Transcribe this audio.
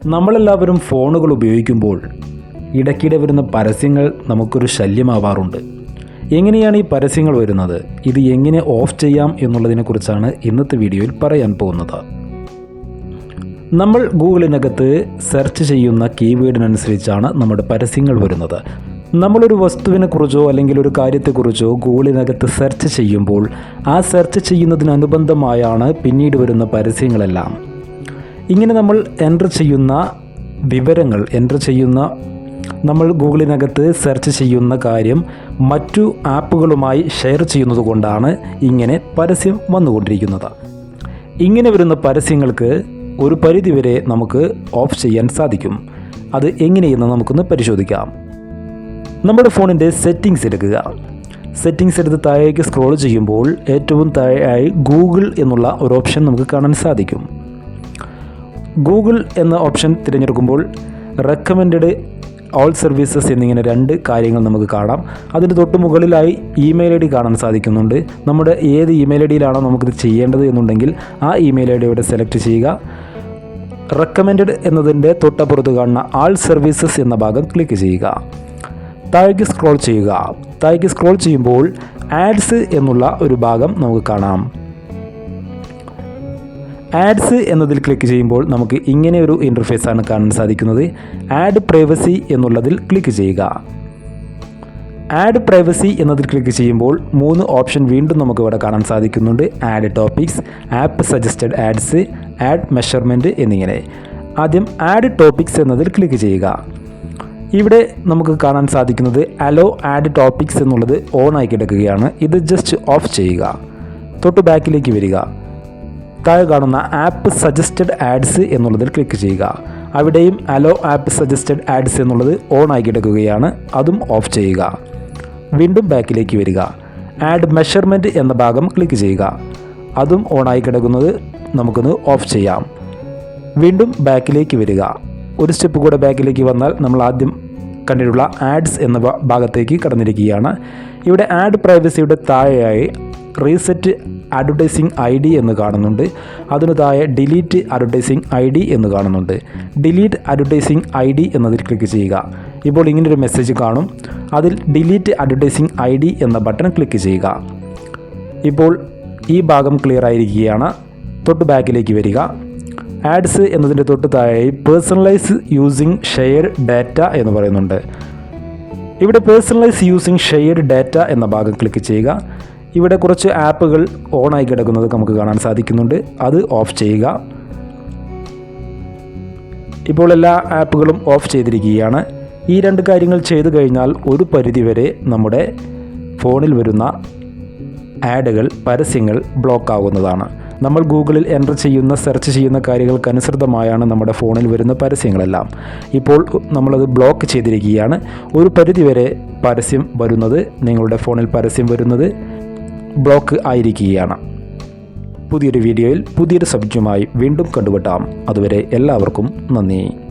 നമ്മളെല്ലാവരും ഫോണുകൾ ഉപയോഗിക്കുമ്പോൾ ഇടയ്ക്കിടെ വരുന്ന പരസ്യങ്ങൾ നമുക്കൊരു ശല്യമാവാറുണ്ട്. എങ്ങനെയാണ് ഈ പരസ്യങ്ങൾ വരുന്നത്? ഇത് എങ്ങനെ ഓഫ് ചെയ്യാം എന്നുള്ളതിനെക്കുറിച്ചാണ് ഇന്നത്തെ വീഡിയോയിൽ പറയാൻ പോകുന്നത്. നമ്മൾ ഗൂഗിളിനകത്ത് സെർച്ച് ചെയ്യുന്ന കീവേഡിനനുസരിച്ചാണ് നമ്മുടെ പരസ്യങ്ങൾ വരുന്നത്. നമ്മളൊരു വസ്തുവിനെക്കുറിച്ചോ അല്ലെങ്കിൽ ഒരു കാര്യത്തെക്കുറിച്ചോ ഗൂഗിളിനകത്ത് സെർച്ച് ചെയ്യുമ്പോൾ ആ സെർച്ച് ചെയ്യുന്നതിനനുബന്ധമായാണ് പിന്നീട് വരുന്ന പരസ്യങ്ങളെല്ലാം. ഇങ്ങനെ നമ്മൾ എന്റർ ചെയ്യുന്ന വിവരങ്ങൾ എന്റർ ചെയ്യുന്ന നമ്മൾ ഗൂഗിളിനകത്ത് സെർച്ച് ചെയ്യുന്ന കാര്യം മറ്റു ആപ്പുകളുമായി ഷെയർ ചെയ്യുന്നത് കൊണ്ടാണ് ഇങ്ങനെ പരസ്യം വന്നുകൊണ്ടിരിക്കുന്നത്. ഇങ്ങനെ വരുന്ന പരസ്യങ്ങൾക്ക് ഒരു പരിധിവരെ നമുക്ക് ഓഫ് ചെയ്യാൻ സാധിക്കും. അത് എങ്ങനെയെന്ന് നമുക്കൊന്ന് പരിശോധിക്കാം. നമ്മുടെ ഫോണിന്റെ സെറ്റിംഗ്സ് എടുക്കുക. സെറ്റിംഗ്സ് എടുത്ത് താഴേക്ക് സ്ക്രോൾ ചെയ്യുമ്പോൾ ഏറ്റവും താഴെയായി ഗൂഗിൾ എന്നുള്ള ഒരു ഓപ്ഷൻ നമുക്ക് കാണാൻ സാധിക്കും. ഗൂഗിൾ എന്ന ഓപ്ഷൻ തിരഞ്ഞെടുക്കുമ്പോൾ റെക്കമെൻഡഡ് ഓൾ സർവീസസ് എന്നിങ്ങനെ രണ്ട് കാര്യങ്ങൾ നമുക്ക് കാണാം. അതിന് തൊട്ട് മുകളിലായി ഇമെയിൽ ഐ ഡി കാണാൻ സാധിക്കുന്നുണ്ട്. നമ്മുടെ ഏത് ഇമെയിൽ ഐ ഡിയിലാണോ നമുക്കിത് ചെയ്യേണ്ടത് എന്നുണ്ടെങ്കിൽ ആ ഇമെയിൽ ഐ ഡി ഇവിടെ സെലക്ട് ചെയ്യുക. റെക്കമെൻഡഡ് എന്നതിന്റെ തൊട്ടപ്പുറത്ത് കാണുന്ന ആൾ സർവീസസ് എന്ന ഭാഗം ക്ലിക്ക് ചെയ്യുക. താഴേക്ക് സ്ക്രോൾ ചെയ്യുക. താഴേക്ക് സ്ക്രോൾ ചെയ്യുമ്പോൾ ആഡ്സ് എന്നുള്ള ഒരു ഭാഗം നമുക്ക് കാണാം. ആഡ്സ് എന്നതിൽ ക്ലിക്ക് ചെയ്യുമ്പോൾ നമുക്ക് ഇങ്ങനെ ഒരു ഇന്റർഫേസ് ആണ് കാണാൻ സാധിക്കുന്നത്. ആഡ് പ്രൈവസി എന്നുള്ളതിൽ ക്ലിക്ക് ചെയ്യുക. ആഡ് പ്രൈവസി എന്നതിൽ ക്ലിക്ക് ചെയ്യുമ്പോൾ മൂന്ന് ഓപ്ഷൻ വീണ്ടും നമുക്ക് ഇവിടെ കാണാൻ സാധിക്കുന്നുണ്ട്. Ad topics app suggested ads ad measurement എന്നിങ്ങനെ. ആദ്യം ആഡ് ടോപ്പിക്സ് എന്നതിൽ ക്ലിക്ക് ചെയ്യുക. ഇവിടെ നമുക്ക് കാണാൻ സാധിക്കുന്നത് അലോ ആഡ് ടോപ്പിക്സ് എന്നുള്ളത് ഓൺ ആയി കിടക്കുകയാണ്. ഇത് ജസ്റ്റ് ഓഫ് ചെയ്യുക. തൊട്ട് ബാക്കിലേക്ക് വരിക. താഴെ കാണുന്ന ആപ്പ് സജസ്റ്റഡ് ആഡ്സ് എന്നുള്ളതിൽ ക്ലിക്ക് ചെയ്യുക. അവിടെയും അലോ ആപ്പ് സജസ്റ്റഡ് ആഡ്സ് എന്നുള്ളത് ഓൺ ആയി കിടക്കുകയാണ്. അതും ഓഫ് ചെയ്യുക. വീണ്ടും ബാക്കിലേക്ക് വരിക. ആഡ് മെഷർമെന്റ് എന്ന ഭാഗം ക്ലിക്ക് ചെയ്യുക. അതും ഓൺ ആയി കിടക്കുന്നത് നമുക്കൊന്ന് ഓഫ് ചെയ്യാം. വീണ്ടും ബാക്കിലേക്ക് വരിക. ഒരു സ്റ്റെപ്പ് കൂടെ ബാക്കിലേക്ക് വന്നാൽ നമ്മൾ ആദ്യം കണ്ടിട്ടുള്ള ആഡ്സ് എന്ന ഭാഗത്തേക്ക് കടന്നിരിക്കുകയാണ്. ഇവിടെ ആഡ് പ്രൈവസിയുടെ താഴെയായി റീസെറ്റ് അഡ്വർടൈസിങ് ഐ ഡി എന്ന് കാണുന്നുണ്ട്. അതിന് താഴെ ഡിലീറ്റ് അഡ്വർടൈസിങ് ഐ ഡി എന്ന് കാണുന്നുണ്ട്. ഡിലീറ്റ് അഡ്വർടൈസിങ് ഐ ഡി എന്നതിൽ ക്ലിക്ക് ചെയ്യുക. ഇപ്പോൾ ഇങ്ങനൊരു മെസ്സേജ് കാണും. അതിൽ ഡിലീറ്റ് അഡ്വർടൈസിങ് ഐ ഡി എന്ന ബട്ടൺ ക്ലിക്ക് ചെയ്യുക. ഇപ്പോൾ ഈ ഭാഗം ക്ലിയർ ആയിരിക്കുകയാണ്. തൊട്ട് ബാക്കിലേക്ക് വരിക. ആഡ്സ് എന്നതിന്റെ തൊട്ട് താഴെ പേഴ്സണലൈസ് യൂസിങ് ഷെയർ ഡാറ്റ എന്ന് പറയുന്നുണ്ട്. ഇവിടെ പേഴ്സണലൈസ് യൂസിങ് ഷെയർഡ് ഡാറ്റ എന്ന ഭാഗം ക്ലിക്ക് ചെയ്യുക. ഇവിടെ കുറച്ച് ആപ്പുകൾ ഓണായി കിടക്കുന്നത് നമുക്ക് കാണാൻ സാധിക്കുന്നുണ്ട്. അത് ഓഫ് ചെയ്യുക. ഇപ്പോൾ എല്ലാ ആപ്പുകളും ഓഫ് ചെയ്തിരിക്കുകയാണ്. ഈ രണ്ട് കാര്യങ്ങൾ ചെയ്തു കഴിഞ്ഞാൽ ഒരു പരിധിവരെ നമ്മുടെ ഫോണിൽ വരുന്ന ആഡുകൾ പരസ്യങ്ങൾ ബ്ലോക്ക് ആവുന്നതാണ്. നമ്മൾ ഗൂഗിളിൽ എന്റർ ചെയ്യുന്ന സെർച്ച് ചെയ്യുന്ന കാര്യങ്ങൾക്കനുസൃതമായാണ് നമ്മുടെ ഫോണിൽ വരുന്ന പരസ്യങ്ങളെല്ലാം. ഇപ്പോൾ നമ്മളത് ബ്ലോക്ക് ചെയ്തിരിക്കുകയാണ്. ഒരു പരിധിവരെ പരസ്യം വരുന്നത് നിങ്ങളുടെ ഫോണിൽ പരസ്യം വരുന്നത് ബ്ലോക്ക് ആയിരിക്കുകയാണ്. പുതിയൊരു വീഡിയോയിൽ പുതിയൊരു സബ്ജക്റ്റുമായി വീണ്ടും കണ്ടുപെട്ടാം അതുവരെ എല്ലാവർക്കും നന്ദി.